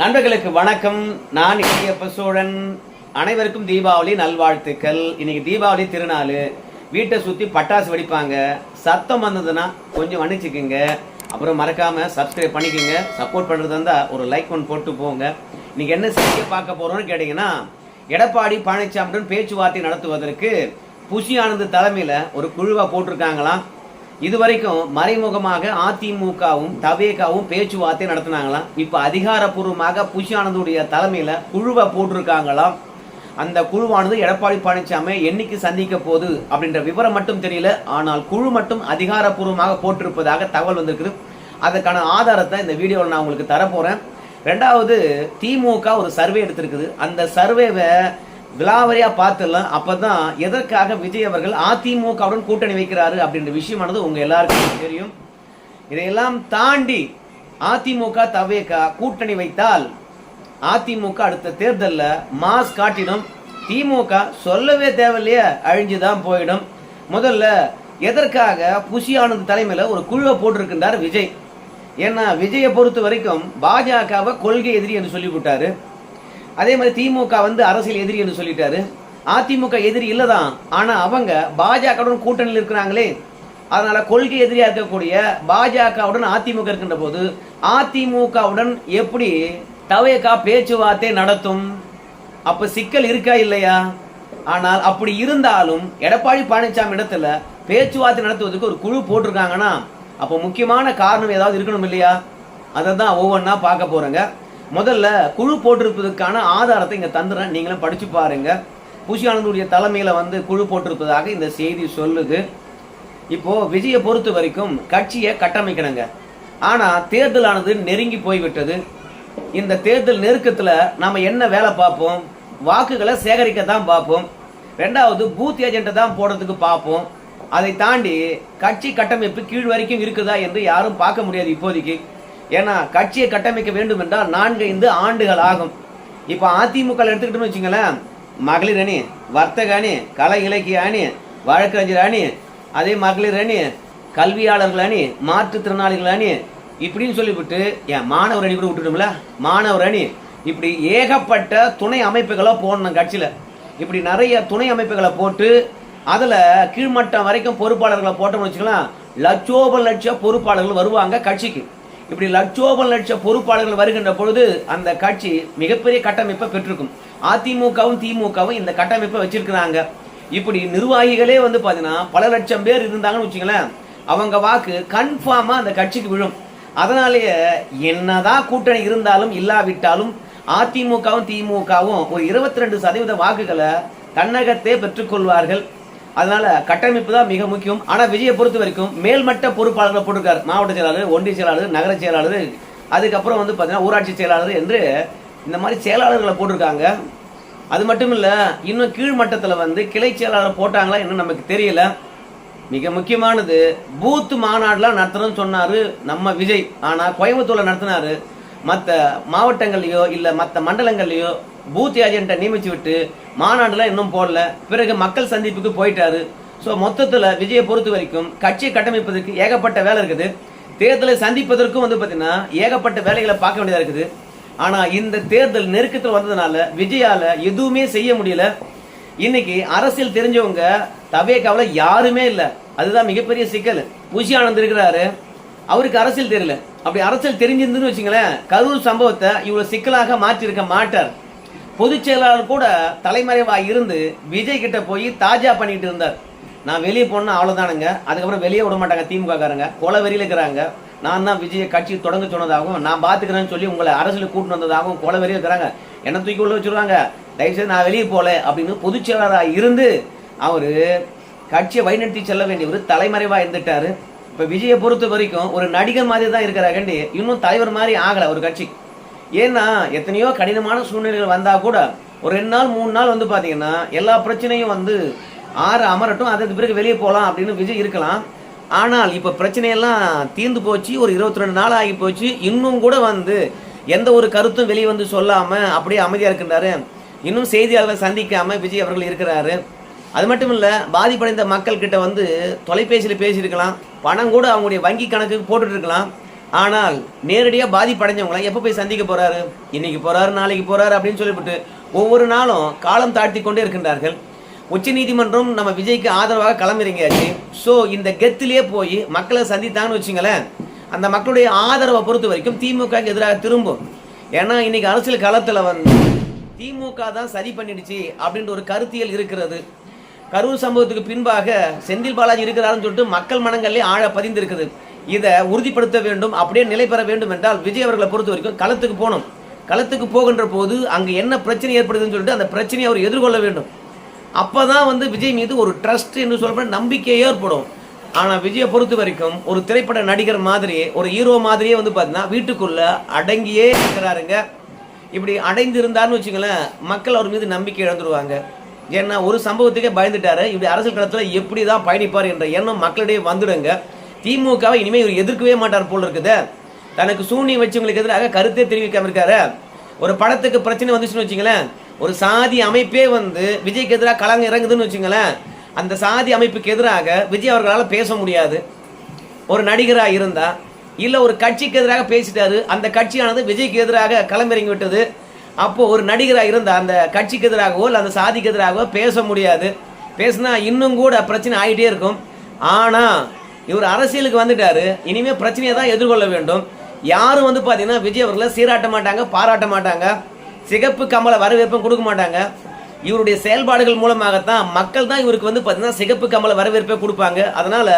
நண்பர்களுக்கு வணக்கம். நான் இளையப்ப சோழன். அனைவருக்கும் தீபாவளி நல்வாழ்த்துக்கள். இன்னைக்கு தீபாவளி திருநாள். வீட்டை சுற்றி பட்டாசு வெடிப்பாங்க. சத்தம் வந்ததுன்னா கொஞ்சம் மன்னிச்சுக்குங்க. அப்புறம் மறக்காம சப்ஸ்கிரைப் பண்ணிக்கோங்க. சப்போர்ட் பண்ணுறது இருந்தால் ஒரு லைக் ஒன்று போட்டு போங்க. இன்னைக்கு என்ன செய்ய பார்க்க போறோம்னு கேட்டிங்கன்னா எடப்பாடி பழனிசாமியுடன் பேச்சுவார்த்தை நடத்துவதற்கு புஷி ஆனந்த் தலைமையில் ஒரு குழுவாக போட்டிருக்காங்களாம். இதுவரைக்கும் மறைமுகமாக அதிமுகவும் தவேகாவும் பேச்சுவார்த்தை நடத்தினாங்களாம். இப்போ அதிகாரப்பூர்வமாக புஷி ஆனந்துடைய தலைமையில் குழுவை போட்டிருக்காங்களாம். அந்த குழுவானது எடப்பாடி பழனிசாமி என்னைக்கு சந்திக்க போகுது அப்படின்ற விவரம் மட்டும் தெரியல. ஆனால் குழு மட்டும் அதிகாரப்பூர்வமாக போட்டிருப்பதாக தகவல் வந்திருக்குது. அதற்கான ஆதாரத்தை இந்த வீடியோவில் நான் உங்களுக்கு தரப்போறேன். ரெண்டாவது திமுக ஒரு சர்வே எடுத்திருக்குது. அந்த சர்வேவை விலாவரியா பார்த்துடலாம் அப்பதான் எதற்காக விஜய் அவர்கள் அதிமுகவுடன் கூட்டணி வைக்கிறாரு அப்படின்ற விஷயமானது உங்க எல்லாருக்கும் தெரியும். இதையெல்லாம் தாண்டி அதிமுக தவேகா கூட்டணி வைத்தால் அதிமுக அடுத்த தேர்தலில் மாஸ் காட்டிடும். திமுக சொல்லவே தேவையில்லையே அழிஞ்சுதான் போயிடும். முதல்ல எதற்காக புஷி தலைமையில் ஒரு குழுவை போட்டிருக்கின்றார் விஜய்? ஏன்னா விஜயை பொறுத்த வரைக்கும் பாஜகவை கொள்கை எதிரி என்று சொல்லிவிட்டாரு. அதே மாதிரி திமுக வந்து அரசியல் எதிரி என்று சொல்லிட்டாரு. அதிமுக எதிரி இல்லைதான். ஆனால் அவங்க பாஜகவுடன் கூட்டணியில் இருக்கிறாங்களே. அதனால கொள்கை எதிரியா இருக்கக்கூடிய பாஜகவுடன் அதிமுக இருக்கின்ற போது அதிமுகவுடன் எப்படி தவையக்கா பேச்சுவார்த்தை நடத்தும்? அப்ப சிக்கல் இருக்கா இல்லையா? ஆனால் அப்படி இருந்தாலும் எடப்பாடி பழனிசாமி இடத்துல பேச்சுவார்த்தை நடத்துவதற்கு ஒரு குழு போட்டிருக்காங்கன்னா அப்போ முக்கியமான காரணம் ஏதாவது இருக்கணும் இல்லையா? அதை தான் ஒவ்வொன்றா பார்க்க போறேங்க. முதல்ல குழு போட்டிருப்பதற்கான ஆதாரத்தை இங்கே தந்துடுறேன். நீங்களும் படித்து பாருங்க. புஷியானந்துடைய தலைமையில் வந்து குழு போட்டிருப்பதாக இந்த செய்தி சொல்லுது. இப்போ விஜயை பொறுத்த வரைக்கும் கட்சியை கட்டமைக்கணுங்க. ஆனால் தேர்தலானது நெருங்கி போய்விட்டது. இந்த தேர்தல் நெருக்கத்தில் நம்ம என்ன வேலை பார்ப்போம்? வாக்குகளை சேகரிக்க தான் பார்ப்போம். ரெண்டாவது பூத் ஏஜென்ட்டை தான் போடுறதுக்கு பார்ப்போம். அதை தாண்டி கட்சி கட்டமைப்பு கீழ் வரைக்கும் இருக்குதா என்று யாரும் பார்க்க முடியாது இப்போதைக்கு. ஏன்னா கட்சியை கட்டமைக்க வேண்டும் என்றால் நான்கு ஐந்து ஆண்டுகள் ஆகும். இப்போ அதிமுக எடுத்துக்கிட்டோம்னு வச்சுங்களேன் மகளிர் அணி வர்த்தக அணி கலை இலக்கிய அணி வழக்கறிஞர் அணி அதே மகளிர் அணி கல்வியாளர்கள் அணி மாற்றுத்திறனாளிகள் அணி இப்படின்னு சொல்லிவிட்டு என் மாணவர் அணி கூட விட்டுட்டோம்ல? மாணவர் அணி. இப்படி ஏகப்பட்ட துணை அமைப்புகளை போடணும் கட்சியில். இப்படி நிறைய துணை அமைப்புகளை போட்டு அதில் கீழ்மட்டம் வரைக்கும் பொறுப்பாளர்களை போட்டோம்னு வச்சுக்கலாம் லட்சோப லட்ச பொறுப்பாளர்கள் வருவாங்க கட்சிக்கு. இப்படி லட்சோப லட்ச பொறுப்பாளர்கள் வருகின்ற பொழுது அந்த கட்சி மிகப்பெரிய கட்டமைப்பை பெற்றிருக்கும். அதிமுகவும் திமுகவும் இந்த கட்டமைப்பை வச்சிருக்கிறாங்க. இப்படி நிர்வாகிகளே வந்து பார்த்தீங்கன்னா பல லட்சம் பேர் இருந்தாங்கன்னு வச்சுங்களேன் அவங்க வாக்கு கன்ஃபார்மா அந்த கட்சிக்கு விழும். அதனாலேயே என்னதான் கூட்டணி இருந்தாலும் இல்லாவிட்டாலும் அதிமுகவும் திமுகவும் ஒரு இருபத்தி ரெண்டு சதவீத வாக்குகளை தன்னகத்தே பெற்றுக்கொள்வார்கள் அதனால கட்டமைப்பு தான் மிக முக்கியம். ஆனா விஜயை பொறுத்த வரைக்கும் மேல்மட்ட பொறுப்பாளர்களை போட்டிருக்காரு. மாவட்ட செயலாளர் ஒன்றிய செயலாளர் நகர செயலாளர். அதுக்கப்புறம் வந்து பார்த்தீங்கன்னா ஊராட்சி செயலாளர் என்று இந்த மாதிரி செயலாளர்களை போட்டிருக்காங்க. அது மட்டும் இல்லை இன்னும் கீழ்மட்டத்தில் வந்து கிளை செயலாளர் போட்டாங்களா இன்னும் நமக்கு தெரியல. மிக முக்கியமானது பூத் மாநாடுலாம் நடத்தணும்னு சொன்னார் நம்ம விஜய். ஆனால் கோயம்புத்தூரில் நடத்தினார். மற்ற மாவட்டங்கள்லையோ இல்லை மற்ற மண்டலங்கள்லையோ பூத் ஏஜென்ட்டை நியமிச்சு விட்டு மாநாடுலாம் இன்னும் போடல. பிறகு மக்கள் சந்திப்புக்கு போயிட்டாரு. ஸோ மொத்தத்தில் விஜயை பொறுத்த வரைக்கும் கட்சியை கட்டமைப்பதற்கு ஏகப்பட்ட வேலை இருக்குது. தேர்தலை சந்திப்பதற்கும் வந்து பார்த்தீங்கன்னா ஏகப்பட்ட வேலைகளை பார்க்க வேண்டியதாக இருக்குது. ஆனால் இந்த தேர்தல் நெருக்கத்தில் வந்ததுனால விஜயால எதுவுமே செய்ய முடியல. இன்னைக்கு அரசியல் தெரிஞ்சவங்க தவேக்காவில யாருமே இல்லை. அதுதான் மிகப்பெரிய சிக்கல். புஷி ஆனந்த் இருக்கிறாரு. அவருக்கு அரசியல் தெரியல. அப்படி அரசியல் தெரிஞ்சிருந்துன்னு வச்சுங்களேன் கரூர் சம்பவத்தை இவ்வளோ சிக்கலாக மாற்றிருக்க மாட்டார். பொதுச் செயலாளர் கூட தலைமறைவாக இருந்து விஜய் கிட்ட போய் தாஜா பண்ணிட்டு இருந்தார். நான் வெளியே போனால் அவ்வளோதானுங்க அதுக்கப்புறம் வெளியே விட மாட்டாங்க திமுகக்காரங்க. கொலை வெறியில இருக்கிறாங்க. நான் தான் விஜயை கட்சி தொடங்க சொன்னதாகவும் நான் பார்த்துக்கிறேன்னு சொல்லி உங்களை அரசியல் கூட்டு வந்ததாகவும் கொலை வெறியில இருக்கிறாங்க. என்ன தூக்கி உள்ள வச்சுருவாங்க. தயவுசெய்து நான் வெளியே போகல அப்படின்னு பொதுச் செயலாளராக இருந்து அவர் கட்சியை வழிநடத்தி செல்ல வேண்டியவர் தலைமறைவாக இருந்துட்டாரு. இப்போ விஜயை பொறுத்த வரைக்கும் ஒரு நடிகர் மாதிரி தான் இருக்கிறாங்கண்டி இன்னும் தலைவர் மாதிரி ஆகலை ஒரு கட்சி. ஏன்னா எத்தனையோ கடினமான சூழ்நிலைகள் வந்தால் கூட ஒரு ரெண்டு நாள் மூணு நாள் வந்து பார்த்தீங்கன்னா எல்லா பிரச்சனையும் வந்து ஆற அமரட்டும் அதுக்கு பிறகு வெளியே போகலாம் அப்படின்னு விஜய் இருக்கலாம். ஆனால் இப்போ பிரச்சனையெல்லாம் தீர்ந்து போச்சு ஒரு இருபத்தி ரெண்டு நாள் ஆகி போச்சு இன்னும் கூட வந்து எந்த ஒரு கருத்தும் வெளியே வந்து சொல்லாமல் அப்படியே அமைதியாக இருக்கின்றாரு. இன்னும் செய்தியாளர்களை சந்திக்காமல் விஜய் அவர்கள் இருக்கிறாரு. அது மட்டும் இல்லை பாதிப்படைந்த மக்கள்கிட்ட வந்து தொலைபேசியில் பேசியிருக்கலாம். பணம் கூட அவங்களுடைய வங்கி கணக்குக்கு போட்டுட்ருக்கலாம் ஆனால் நேரடியாக பாதிப்படைஞ்சவங்களாம் எப்போ போய் சந்திக்க போகிறாரு இன்னைக்கு போகிறாரு நாளைக்கு போகிறாரு அப்படின்னு சொல்லிவிட்டு ஒவ்வொரு நாளும் காலம் தாழ்த்தி கொண்டே இருக்கின்றார்கள். உச்சநீதிமன்றம் நம்ம விஜய்க்கு ஆதரவாக களமிறங்கியாச்சு ஸோ இந்த கெத்திலே போய் மக்களை சந்தித்தாங்கன்னு வச்சுங்களேன் அந்த மக்களுடைய ஆதரவை பொறுத்த வரைக்கும் திமுக எதிராக திரும்பும். ஏன்னா இன்னைக்கு அரசியல் களத்தில் வந்து திமுக தான் சரி பண்ணிடுச்சு அப்படின்ற ஒரு கருத்தியல் இருக்கிறது. கரூர் சம்பவத்துக்கு பின்பாக செந்தில் பாலாஜி இருக்கிறாருன்னு சொல்லிட்டு மக்கள் மனங்களிலே ஆழ பதிந்திருக்குது. இதை உறுதிப்படுத்த வேண்டும் அப்படியே நிலை பெற வேண்டும் என்றால் விஜய் அவர்களை பொறுத்த வரைக்கும் களத்துக்கு போகணும். களத்துக்கு போகின்ற போது அங்கே என்ன பிரச்சனை ஏற்படுதுன்னு சொல்லிட்டு அந்த பிரச்சனையை அவர் எதிர்கொள்ள வேண்டும். அப்பதான் வந்து விஜய் மீது ஒரு ட்ரஸ்ட் என்று சொல்கிற நம்பிக்கை ஏற்படும். ஆனால் விஜயை பொறுத்த வரைக்கும் ஒரு திரைப்பட நடிகர் மாதிரி ஒரு ஹீரோ மாதிரியே வந்து பார்த்தீங்கன்னா வீட்டுக்குள்ளே அடங்கியே இருக்கிறாருங்க. இப்படி அடைந்து இருந்தாருன்னு வச்சுங்களேன் மக்கள் அவர் மீது நம்பிக்கை இழந்துருவாங்க. ஏன்னா ஒரு சம்பவத்துக்கே பயந்துட்டாரு. இப்படி அரசியல் களத்தில் எப்படி தான் பயணிப்பார் என்ற எண்ணம் மக்களிடையே வந்துடுங்க. திமுகவை இனிமேல் இவர் எதிர்க்கவே மாட்டார் போல் இருக்குது. தனக்கு சூனியம் வச்சவங்களுக்கு எதிராக கருத்தே தெரிவிக்காம இருக்காரு. ஒரு படத்துக்கு பிரச்சனை வந்துச்சுன்னு வச்சுங்களேன். ஒரு சாதி அமைப்பே வந்து விஜய்க்கு எதிராக கலங்க இறங்குதுன்னு வச்சுங்களேன். அந்த சாதி அமைப்புக்கு எதிராக விஜய் அவர்களால் பேச முடியாது. ஒரு நடிகராக இருந்தால் இல்லை ஒரு கட்சிக்கு எதிராக பேசிட்டாரு அந்த கட்சியானது விஜய்க்கு எதிராக களமிறங்கி விட்டது. அப்போது ஒரு நடிகராக இருந்தால் அந்த கட்சிக்கு எதிராகவோ இல்லை அந்த சாதிக்கு எதிராகவோ பேச முடியாது. பேசினா இன்னும் கூட பிரச்சனை ஆகிட்டே இருக்கும். ஆனால் இவர் அரசியலுக்கு வந்துட்டாரு. இனிமே பிரச்சனையை தான் எதிர்கொள்ள வேண்டும். யாரும் வந்து பார்த்தீங்கன்னா விஜய் அவர்களை சீராட்ட மாட்டாங்க பாராட்ட மாட்டாங்க. சிகப்பு கமல வரவேற்பும் கொடுக்க மாட்டாங்க. இவருடைய செயல்பாடுகள் மூலமாகத்தான் மக்கள் தான் இவருக்கு வந்து பார்த்தீங்கன்னா சிகப்பு கமல வரவேற்பே கொடுப்பாங்க. அதனால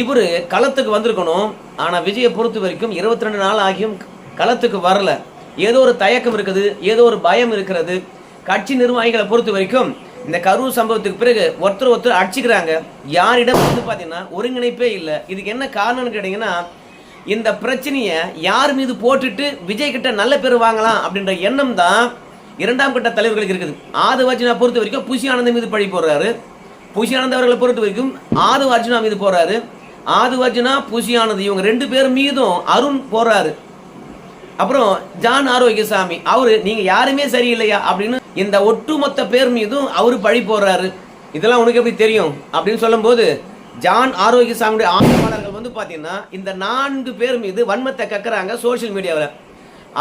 இவர் களத்துக்கு வந்திருக்கணும். ஆனால் விஜயை பொறுத்த வரைக்கும் இருபத்தி ரெண்டு நாள் ஆகியும் களத்துக்கு வரல. ஏதோ ஒரு தயக்கம் இருக்குது ஏதோ ஒரு பயம் இருக்கிறது. கட்சி நிர்வாகிகளை பொறுத்த வரைக்கும் இந்த கரூர் சம்பவத்துக்கு பிறகு ஒருத்தர் ஒருத்தர் அடிச்சுக்கிறாங்க. யாரிடம் வந்து பார்த்தீங்கன்னா ஒருங்கிணைப்பே இல்லை. இதுக்கு என்ன காரணம்னு கேட்டிங்கன்னா இந்த பிரச்சனையை யார் மீது போட்டுட்டு விஜய் கிட்ட நல்ல பேர் வாங்கலாம் அப்படின்ற எண்ணம் தான் இரண்டாம் கட்ட தலைவர்களுக்கு இருக்குது. ஆது அர்ஜுனா பொறுத்த வரைக்கும் புஷி ஆனந்தம் மீது பழி போடுறாரு. புஷி ஆனந்த் அவர்களை பொறுத்த வரைக்கும் ஆது அர்ஜுனா மீது போறாரு. ஆது அர்ஜுனா புஷி ஆனந்த் இவங்க ரெண்டு பேர் மீதும் அருண் போறாரு. அப்புறம் ஜான் ஆரோக்கியசாமி. அவரு நீங்க யாருமே சரியில்லையா? அப்படின்னு இந்த ஒட்டுமொத்த பேர் மீதும் அவர் பழி போடுறாரு. இதெல்லாம் உனக்கு எப்படி தெரியும்? அப்படின்னு சொல்லும்போது ஜான் ஆரோக்கிய சாமியுடைய ஆதரவாளர்கள் வந்து பார்த்தீங்கன்னா இந்த நான்கு பேர் மீது வன்மத்தை கக்குறாங்க சோஷியல் மீடியாவில்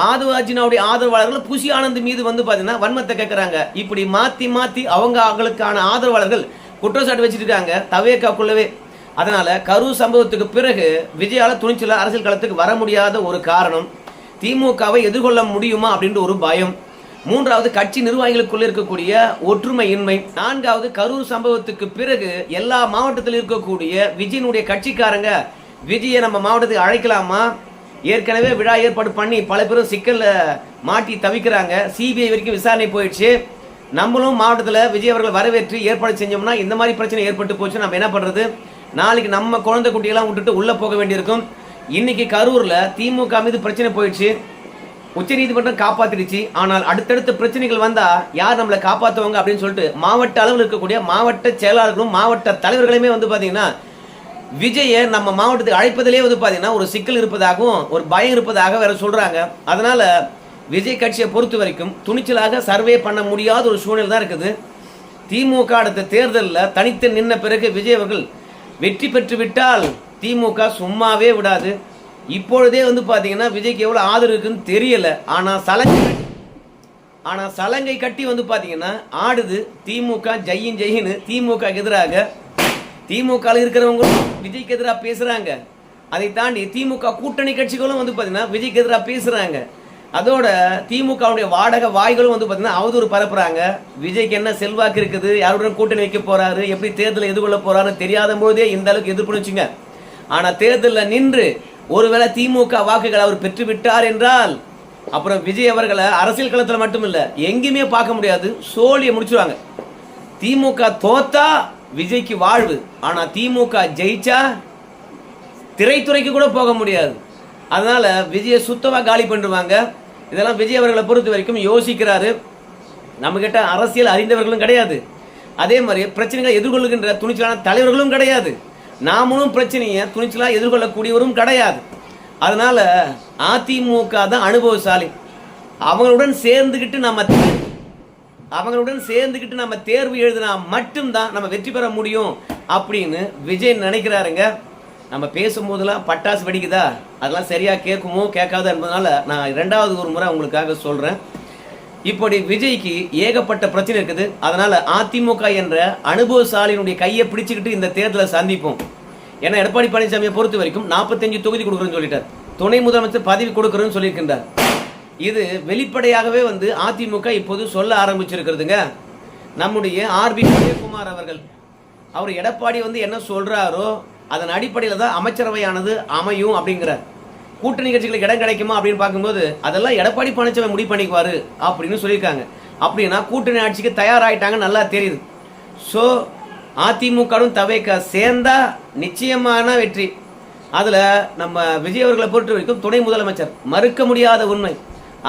ஆதுவாஜினாவுடைய ஆதரவாளர்கள் புஷி ஆனந்த் மீது வந்து பார்த்தீங்கன்னா வன்மத்தை கேட்கறாங்க இப்படி மாற்றி மாற்றி அவங்க அவங்களுக்கான ஆதரவாளர்கள் குற்றச்சாட்டு வச்சுட்டு இருக்காங்க தவேக்காக்குள்ளவே. அதனால் கரூர் சம்பவத்துக்கு பிறகு விஜயால துணிச்சல அரசியல் களத்துக்கு வர முடியாத ஒரு காரணம் திமுகவை எதிர்கொள்ள முடியுமா அப்படின்ற ஒரு பயம். மூன்றாவது கட்சி நிர்வாகிகளுக்குள்ள இருக்கக்கூடிய ஒற்றுமையின்மை நான்காவது கரூர் சம்பவத்துக்கு பிறகு எல்லா மாவட்டத்தில் இருக்கக்கூடிய விஜயனுடைய கட்சிக்காரங்க விஜயை நம்ம மாவட்டத்துக்கு அழைக்கலாமா? ஏற்கனவே விழா ஏற்பாடு பண்ணி பல பேரும் சிக்கலில் மாட்டி தவிக்கிறாங்க. சிபிஐ வரைக்கும் விசாரணை போயிடுச்சு. நம்மளும் மாவட்டத்தில் விஜய் அவர்கள் வரவேற்று ஏற்பாடு செஞ்சோம்னா இந்த மாதிரி பிரச்சனை ஏற்பட்டு போச்சு நம்ம என்ன பண்ணுறது நாளைக்கு நம்ம குழந்தை குட்டியெல்லாம் விட்டுட்டு உள்ளே போக வேண்டியிருக்கும். இன்னைக்கு கரூரில் திமுக மீது பிரச்சனை போயிடுச்சு. உச்சநீதிமன்றம் காப்பாத்திடுச்சு. ஆனால் அடுத்தடுத்த பிரச்சனைகள் வந்தா யார் நம்மளை காப்பாத்துவாங்க அப்படின்னு சொல்லிட்டு மாவட்ட அளவில் இருக்கக்கூடிய மாவட்ட செயலாளர்களும் மாவட்ட தலைவர்களுமே வந்து பாத்தீங்கன்னா விஜயை நம்ம மாவட்டத்துக்கு அழைப்பதிலே வந்து பாத்தீங்கன்னா ஒரு சிக்கல் இருப்பதாகவும் ஒரு பயம் இருப்பதாக வேற சொல்றாங்க. அதனால விஜய் கட்சியை பொறுத்த வரைக்கும் துணிச்சலாக சர்வே பண்ண முடியாத ஒரு சூழ்நிலை தான் இருக்குது. திமுக அடுத்த தேர்தலில் தனித்து நின்ன பிறகு விஜய் அவர்கள் வெற்றி பெற்று விட்டால் திமுக சும்மாவே விடாது. இப்பொழுதே வந்து பார்த்தீங்கன்னா விஜய்க்கு எவ்வளோ ஆதரவு இருக்குன்னு தெரியல. ஆனால் சலங்கை ஆனால் சலங்கை கட்டி வந்து பார்த்தீங்கன்னா ஆடுது. திமுக ஜெயின் ஜெயின்னு. திமுக எதிராக. திமுக இருக்கிறவங்க விஜய்க்கு எதிராக பேசுகிறாங்க அதை தாண்டி திமுக கூட்டணி கட்சிகளும் வந்து பார்த்தீங்கன்னா விஜய்க்கு எதிராக பேசுகிறாங்க அதோட திமுகவுடைய வாடகை வாய்களும் வந்து பார்த்தீங்கன்னா அவதூறு பரப்புறாங்க. விஜய்க்கு என்ன செல்வாக்கு இருக்குது? யாருடன் கூட்டணி வைக்க போறாரு? எப்படி தேர்தலை எதிர்கொள்ள போறாருன்னு தெரியாத போதே இந்த அளவுக்கு எதிர்ப்பு வச்சுங்க ஆனால் தேர்தலில் நின்று ஒருவேளை திமுக வாக்குகள் அவர் பெற்று விட்டார் என்றால் அப்புறம் விஜய் அவர்களை அரசியல் களத்தில் மட்டும் இல்லை எங்கேயுமே பார்க்க முடியாது. சோழியை முடிச்சுருவாங்க. திமுக தோத்தா விஜய்க்கு வாழ்வு. ஆனால் திமுக ஜெயிச்சா திரைத்துறைக்கு கூட போக முடியாது. அதனால் விஜயை சுத்தமாக காலி பண்ணிடுவாங்க இதெல்லாம் விஜய் அவர்களை பொறுத்த வரைக்கும் யோசிக்கிறாரு. நம்மக்கிட்ட அரசியல் அறிந்தவர்களும் கிடையாது. அதே மாதிரி பிரச்சனைகளை எதிர்கொள்கின்ற துணிச்சலான தலைவர்களும் கிடையாது. நாமளும் பிரச்சனையை துணிச்சலாக எதிர்கொள்ளக்கூடியவரும் கிடையாது. அதனால் அதிமுக தான் அனுபவசாலி. அவங்களுடன் சேர்ந்துக்கிட்டு நம்ம அவங்களுடன் சேர்ந்துக்கிட்டு நம்ம தேர்வு எழுதினா மட்டும்தான் நம்ம வெற்றி பெற முடியும் அப்படின்னு விஜய் நினைக்கிறாருங்க. நம்ம பேசும்போதெல்லாம் பட்டாசு வெடிக்குதா? அதெல்லாம் சரியாக கேட்குமோ கேட்காதோ என்பதனால நான் ரெண்டாவது ஒரு முறை உங்களுக்காக சொல்கிறேன் இப்படி விஜய்க்கு ஏகப்பட்ட பிரச்சனை இருக்குது. அதனால அதிமுக என்ற அனுபவசாலியினுடைய கையை பிடிச்சுக்கிட்டு இந்த தேர்தலை சந்திப்போம். ஏன்னா எடப்பாடி பழனிசாமியை பொறுத்த வரைக்கும் நாற்பத்தஞ்சு தொகுதி கொடுக்குறேன்னு சொல்லிட்டார். துணை முதலமைச்சர் பதவி கொடுக்குறேன்னு சொல்லியிருக்கின்றார். இது வெளிப்படையாகவே வந்து அதிமுக இப்போது சொல்ல ஆரம்பிச்சிருக்கிறதுங்க. நம்முடைய ஆர்பி உதயகுமார் அவர்கள் அவர் எடப்பாடி வந்து என்ன சொல்றாரோ அதன் அடிப்படையில் தான் அமைச்சரவையானது அமையும் அப்படிங்கிறார். கூட்டணி கட்சிகளுக்கு இடம் கிடைக்குமா அப்படின்னு பார்க்கும்போது அதெல்லாம் எடப்பாடி பழனிசாமி முடிவு பண்ணிக்குவாரு அப்படின்னு சொல்லியிருக்காங்க. அப்படின்னா கூட்டணி ஆட்சிக்கு தயாராகிட்டாங்க நல்லா தெரியுது. ஸோ அதிமுகவும் தவைக்க சேர்ந்தா நிச்சயமான வெற்றி. அதில் நம்ம விஜய் அவர்களை பொறுத்த வரைக்கும் துணை முதலமைச்சர். மறுக்க முடியாத உண்மை.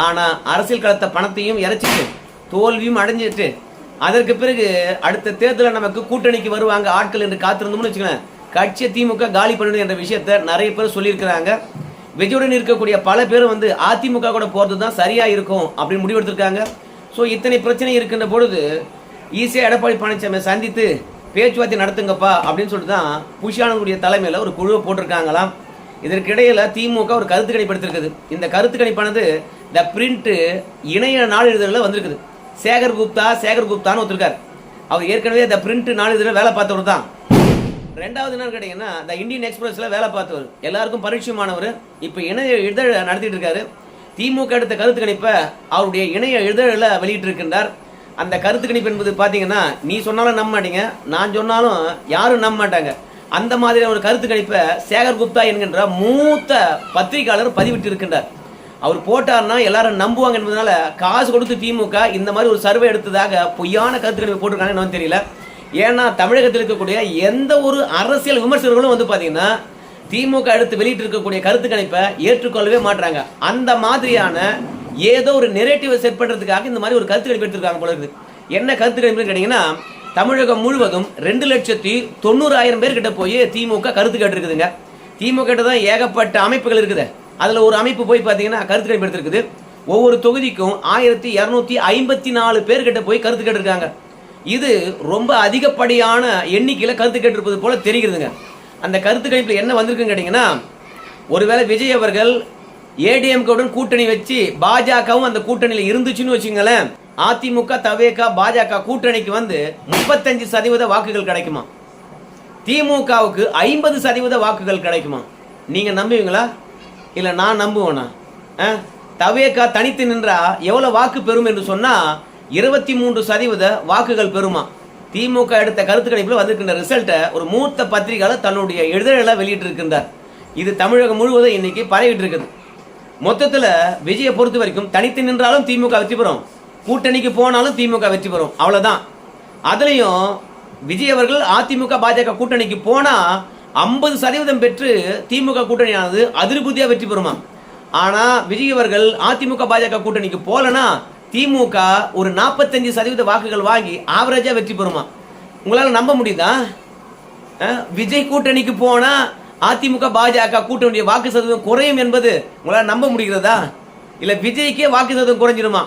ஆனால் அரசியல் களத்த பணத்தையும் இறைச்சிட்டு தோல்வியும் அடைஞ்சிட்டு அதற்கு பிறகு அடுத்த தேர்தலில் நமக்கு கூட்டணிக்கு வருவாங்க ஆட்கள் என்று காத்திருந்தோம்னு வச்சுக்கோங்களேன். கட்சியை திமுக காலி பண்ணணும் என்ற விஷயத்த நிறைய பேர் சொல்லியிருக்கிறாங்க. விஜயுடன் இருக்கக்கூடிய பல பேர் வந்து அதிமுக கூட போகிறது தான் சரியாக இருக்கும் அப்படின்னு முடிவெடுத்திருக்காங்க ஸோ இத்தனை பிரச்சனை இருக்கின்ற பொழுது ஈஸியாக எடப்பாடி பழனிசாமி சந்தித்து பேச்சுவார்த்தை நடத்துங்கப்பா அப்படின்னு சொல்லிட்டு தான் புஷியானந்துடைய தலைமையில் ஒரு குழுவை போட்டிருக்காங்களாம். இதற்கிடையில் திமுக ஒரு கருத்து கணிப்படுத்திருக்குது. இந்த கருத்து கணிப்பானது த பிரிண்ட்டு இணைய நாளிதழில் வந்திருக்குது. சேகர் குப்தா சேகர் குப்தான்னு ஒருத்தருக்கார் அவர் ஏற்கனவே த பிரிண்ட் நாளிதழில் வேலை பார்த்தவர் தான் ரெண்டாவது என்னன்னு கேட்டீங்கன்னா இந்த இந்தியன் எக்ஸ்பிரஸ்ல வேலை பார்த்தவர். எல்லாருக்கும் பரிச்சயமானவர். இப்போ இணைய இதழ் நடத்திட்டு இருக்காரு. திமுக எடுத்த கருத்து கணிப்பை அவருடைய இணைய இதழில் வெளியிட்டு இருக்கின்றார் அந்த கருத்து கணிப்பு என்பது பார்த்தீங்கன்னா நீ சொன்னாலும் நம்ப மாட்டீங்க நான் சொன்னாலும் யாரும் நம்ப மாட்டாங்க. அந்த மாதிரி ஒரு கருத்து கணிப்பை சேகர் குப்தா என்கின்ற மூத்த பத்திரிகையாளர் பதிவிட்டு இருக்கின்றார் அவர் போட்டார்னா எல்லாரும் நம்புவாங்க என்பதனால காசு கொடுத்து திமுக இந்த மாதிரி ஒரு சர்வே எடுத்ததாக பொய்யான கருத்து கணிப்பு போட்டிருக்காங்க என்னன்னு தெரியல. ஏன்னா தமிழகத்தில் இருக்கக்கூடிய எந்த ஒரு அரசியல் விமர்சகர்களும் வந்து பார்த்தீங்கன்னா திமுக அடுத்து வெளியிட்டு இருக்கக்கூடிய கருத்து கணிப்பை ஏற்றுக்கொள்ளவே மாட்டாங்க அந்த மாதிரியான ஏதோ ஒரு நெரேட்டிவை செட் பண்ணுறதுக்காக இந்த மாதிரி ஒரு கருத்து கணிப்பு எடுத்திருக்காங்க போல இருக்குது. என்ன கருத்து கணிப்புன்னு கேட்டிங்கன்னா தமிழகம் முழுவதும் ரெண்டு லட்சத்தி தொண்ணூறாயிரம் பேர் கிட்ட போய் திமுக கருத்து கேட்டிருக்குதுங்க. திமுக கிட்ட தான் ஏகப்பட்ட அமைப்புகள் இருக்குது. அதில் ஒரு அமைப்பு போய் பார்த்தீங்கன்னா கருத்து கணிப்பு எடுத்திருக்குது. ஒவ்வொரு தொகுதிக்கும் ஆயிரத்தி இரநூத்தி ஐம்பத்தி நாலு பேர்கிட்ட போய் கருத்து கேட்டிருக்காங்க. இது ரொம்ப அதிகப்படியான எண்ணிக்கையில் கருத்து கேட்டிருப்பது போல தெரிகிறதுங்க. அந்த கருத்து கணிப்பில் என்ன வந்திருக்குன்னு கேட்டிங்கன்னா ஒருவேளை விஜய் அவர்கள் ஏடிஎம்கேவுடன் கூட்டணி வச்சு பாஜகவும் அந்த கூட்டணியில் இருந்துச்சுன்னு வச்சுங்களேன் அதிமுக தவேகா பாஜக கூட்டணிக்கு வந்து முப்பத்தஞ்சு சதவீத வாக்குகள் கிடைக்குமா? திமுகவுக்கு ஐம்பது சதவீத வாக்குகள் கிடைக்குமா? நீங்கள் நம்புவீங்களா? இல்லை நான் நம்புவேண்ணா ஆ? தவேகா தனித்து நின்றா எவ்வளோ வாக்கு பெறும் என்று சொன்னால் இருபத்தி மூன்று சதவீத வாக்குகள் பெறுமா? திமுக எடுத்த கருத்து கணிப்பில் வந்திருக்கின்ற ரிசல்ட்டை ஒரு மூத்த பத்திரிகையாளர் தன்னுடைய எழுதலை வெளியிட்டிருக்கின்றார். இது தமிழகம் முழுவதும் இன்னைக்கு பரவிட்டு இருக்குது மொத்தத்தில் விஜயை பொறுத்த வரைக்கும் தனித்து நின்றாலும் திமுக வெற்றி பெறும். கூட்டணிக்கு போனாலும் திமுக வெற்றி பெறும். அவ்வளோதான் அதுலேயும் விஜய் அவர்கள் அதிமுக பாஜக கூட்டணிக்கு போனால் ஐம்பது சதவீதம் பெற்று திமுக கூட்டணியானது அதிர்புதியாக வெற்றி பெறுமா? ஆனால் விஜய் அவர்கள் அதிமுக பாஜக கூட்டணிக்கு போகலன்னா திமுக ஒரு நாற்பத்தஞ்சு சதவீத வாக்குகள் வாங்கி ஆவரேஜாக வெற்றி பெறுமா? உங்களால் நம்ப முடியுதா? விஜய் கூட்டணிக்கு போனால் அதிமுக பாஜக கூட்டணியுடைய வாக்கு சதவீதம் குறையும் என்பது உங்களால் நம்ப முடிகிறதா? இல்லை விஜய்க்கே வாக்கு சதவீதம் குறைஞ்சிருமா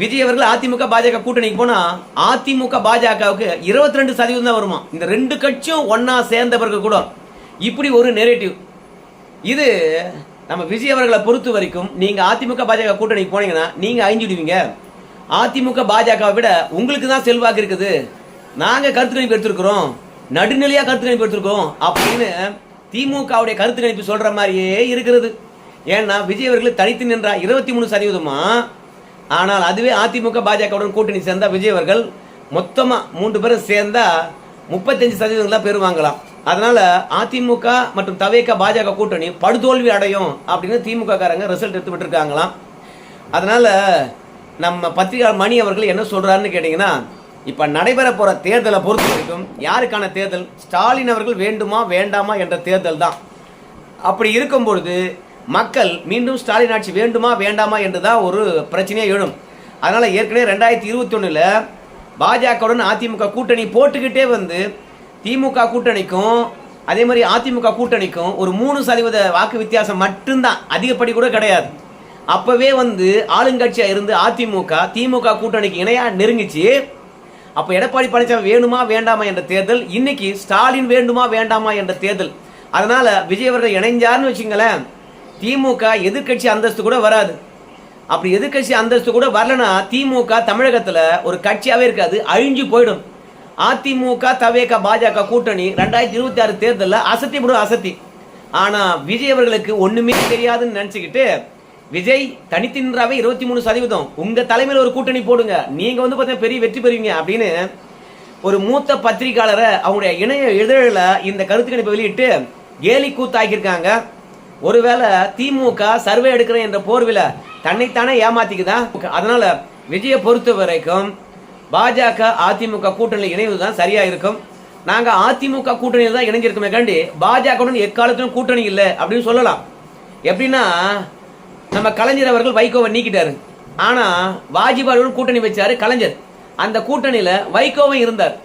விஜய் அவர்கள் அதிமுக பாஜக கூட்டணிக்கு போனால் அதிமுக பாஜகவுக்கு இருபத்தி ரெண்டு சதவீதம் தான் வருமா? இந்த ரெண்டு கட்சியும் ஒன்றா சேர்ந்த பிறகு கூட. இப்படி ஒரு நெரேட்டிவ் இது நம்ம விஜய் அவர்களை பொறுத்த வரைக்கும் நீங்க அதிமுக பாஜக கூட்டணிக்கு போனீங்கன்னா நீங்க அழிஞ்சிடுவீங்க அதிமுக பாஜகவை விட உங்களுக்கு தான் செல்வாக்கு இருக்குது. நாங்க கருத்து கணிப்பு எடுத்திருக்கிறோம். நடுநிலையா கருத்து கணிப்பு எடுத்திருக்கோம். அப்படின்னு திமுகவுடைய கருத்து கணிப்பு சொல்ற மாதிரியே இருக்கிறது. ஏன்னா விஜய் அவர்கள் தனித்து நின்றா இருபத்தி மூணு சதவீதமா? ஆனால் அதுவே அதிமுக பாஜகவுடன் கூட்டணி சேர்ந்தா விஜய் அவர்கள் மொத்தமா மூன்று பேரும் சேர்ந்தா முப்பத்தஞ்சு சதவீதம் தான் பெறுவாங்களாம் அதனால அதிமுக மற்றும் தவேக பாஜக கூட்டணி படுதோல்வி அடையும் அப்படின்னு திமுக காரங்க ரிசல்ட் எடுத்து விட்டுருக்காங்களாம். அதனால நம்ம பத்திரிகையாளர் மணி அவர்கள் என்ன சொல்றாருன்னு கேட்டீங்கன்னா இப்போ நடைபெற போகிற தேர்தலை பொறுத்த வரைக்கும் யாருக்கான தேர்தல்? ஸ்டாலின் அவர்கள் வேண்டுமா வேண்டாமா என்ற தேர்தல் தான். அப்படி இருக்கும் பொழுது மக்கள் மீண்டும் ஸ்டாலின் ஆட்சி வேண்டுமா வேண்டாமா என்று தான் ஒரு பிரச்சனையே எழும். அதனால் ஏற்கனவே ரெண்டாயிரத்தி இருபத்தி ஒன்றில் பாஜகவுடன் அதிமுக கூட்டணி போட்டுக்கிட்டே வந்து திமுக கூட்டணிக்கும் அதே மாதிரி அதிமுக கூட்டணிக்கும் ஒரு மூணு சதவீத வாக்கு வித்தியாசம் மட்டும்தான். அதிகப்படி கூட கிடையாது. அப்போவே வந்து ஆளுங்கட்சியாக இருந்து அதிமுக திமுக கூட்டணிக்கு இணையாக நெருங்கிச்சு. அப்போ எடப்பாடி பழனிசாமி வேணுமா வேண்டாமா என்ற தேர்தல் இன்னைக்கு ஸ்டாலின் வேண்டுமா வேண்டாமா என்ற தேர்தல். அதனால் விஜய் அவர்கள் இணைஞ்சார்னு வச்சுங்களேன் திமுக எதிர்க்கட்சி அந்தஸ்து கூட வராது. அப்படி எதிர்கட்சி அந்தஸ்து கூட வரலனா திமுக தமிழகத்தில் ஒரு கட்சியாகவே இருக்காது அழிஞ்சு போயிடும். அதிமுக தவேக பாஜக கூட்டணி ரெண்டாயிரத்தி இருபத்தி ஆறு தேர்தலில் அசத்தி விடும் அசத்தி. ஆனால் விஜய் அவர்களுக்கு ஒன்றுமே தெரியாதுன்னு நினச்சிக்கிட்டு விஜய் தனித்தின்றாவே இருபத்தி மூணு சதவீதம். உங்கள் தலைமையில் ஒரு கூட்டணி போடுங்க. நீங்கள் வந்து பார்த்தீங்கன்னா பெரிய வெற்றி பெறுவீங்க அப்படின்னு ஒரு மூத்த பத்திரிகையாளரை அவங்களுடைய இணைய இதழில் இந்த கருத்துக்கணிப்பை வெளியிட்டு கேலி கூத்தாக்கியிருக்காங்க. ஒருவேளை திமுக சர்வே எடுக்கிறேன் என்ற போர்வில தன்னைத்தானே ஏமாத்திக்குதான் அதனால விஜயை பொறுத்த வரைக்கும் பாஜக அதிமுக கூட்டணியில் இணைவதுதான் சரியா இருக்கும். நாங்க அதிமுக கூட்டணியில் தான் இணைஞ்சிருக்கோமே கண்டி பாஜகவுடன் எக்காலத்திலும் கூட்டணி இல்லை அப்படின்னு சொல்லலாம். எப்படின்னா நம்ம கலைஞர் அவர்கள் வைகோவை நீக்கிட்டாரு. ஆனா வாஜ்பாயுடன் கூட்டணி வச்சாரு கலைஞர். அந்த கூட்டணியில வைகோவும் இருந்தார்.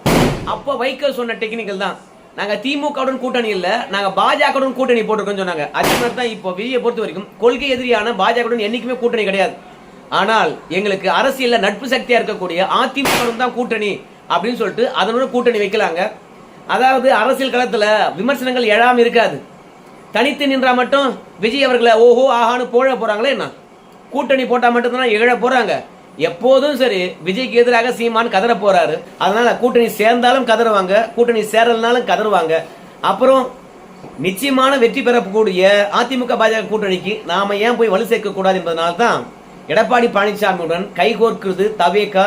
அப்போ வைகோ சொன்ன டெக்னிக்கல் தான். நாங்க திமுகவுடன் கூட்டணி இல்ல நாங்க பாஜகவுடன் கூட்டணி போட்டிருக்கோம் சொன்னாங்க. அதே மாதிரி தான் இப்போ விஜயை பொறுத்த வரைக்கும் கொள்கை எதிரியான பாஜகவுடன் என்னைக்குமே கூட்டணி கிடையாது. ஆனால் எங்களுக்கு அரசியல்ல நட்பு சக்தியா இருக்கக்கூடிய அதிமுகவுடன் தான் கூட்டணி அப்படின்னு சொல்லிட்டு அதனோட கூட்டணி வைக்கலாங்க. அதாவது அரசியல் களத்துல விமர்சனங்கள் எழாம இருக்காது. தனித்து நின்றா மட்டும் விஜய் அவர்களை ஓஹோ ஆஹான்னு போழ போறாங்களே என்ன? கூட்டணி போட்டா மட்டும்தான் இழ போறாங்க? எப்போதும் சரி விஜய்க்கு எதிராக சீமான் கதற போறாரு. அதனால கூட்டணி சேர்ந்தாலும் கதறுவாங்க கூட்டணி சேரலனாலும் கதறுவாங்க. அப்புறம் நிச்சயமான வெற்றி பெறக்கூடிய அதிமுக பாஜக கூட்டணிக்கு நாம ஏன் போய் வலு சேர்க்க கூடாது என்பதனால்தான் எடப்பாடி பழனிசாமியுடன் கைகோர்க்கிறது தவேக்கா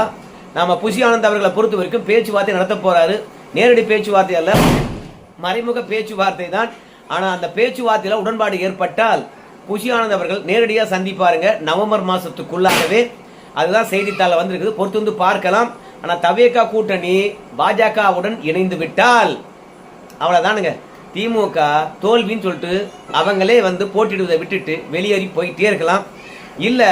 நாம புஷி ஆனந்த் அவர்களை பொறுத்த வரைக்கும் பேச்சுவார்த்தை நடத்த போறாரு. நேரடி பேச்சுவார்த்தை அல்ல மறைமுக பேச்சுவார்த்தை தான். ஆனா அந்த பேச்சுவார்த்தையில உடன்பாடு ஏற்பட்டால் புஷி ஆனந்த் அவர்கள் நேரடியாக சந்திப்பாருங்க நவம்பர் மாசத்துக்குள்ளாகவே. அதுதான் செய்தித்தாளில் வந்திருக்குது. பொறுத்து வந்து பார்க்கலாம். ஆனால் தவேகா கூட்டணி பாஜகவுடன் இணைந்து விட்டால் அவ்வளோதானுங்க திமுக தோல்வின்னு சொல்லிட்டு அவங்களே வந்து போட்டிடுவதை விட்டுட்டு வெளியேறி போயிட்டே இருக்கலாம். இல்லை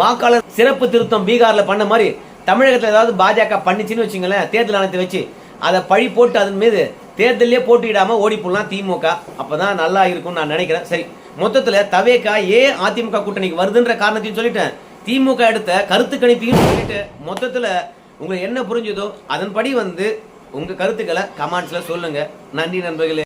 வாக்காளர் சிறப்பு திருத்தம் பீகாரில் பண்ண மாதிரி தமிழகத்தில் ஏதாவது பாஜக பண்ணிச்சுன்னு வச்சுங்களேன் தேர்தல் ஆணையத்தை வச்சு அதை பழி போட்டு அதன் மீது தேர்தலே போட்டியிடாமல் ஓடி போடலாம் திமுக. அப்போ தான் நல்லா இருக்கும்னு நான் நினைக்கிறேன். சரி மொத்தத்தில் தவேக்கா ஏன் அதிமுக கூட்டணிக்கு வருதுன்ற காரணத்தையும் சொல்லிட்டேன். திமுக எடுத்த கருத்து கணிப்பையும் சொல்லிட்டு மொத்தத்தில் உங்களுக்கு என்ன புரிஞ்சுதோ அதன்படி வந்து உங்கள் கருத்துக்களை கமெண்ட்ஸில் சொல்லுங்கள் நன்றி நண்பர்களே.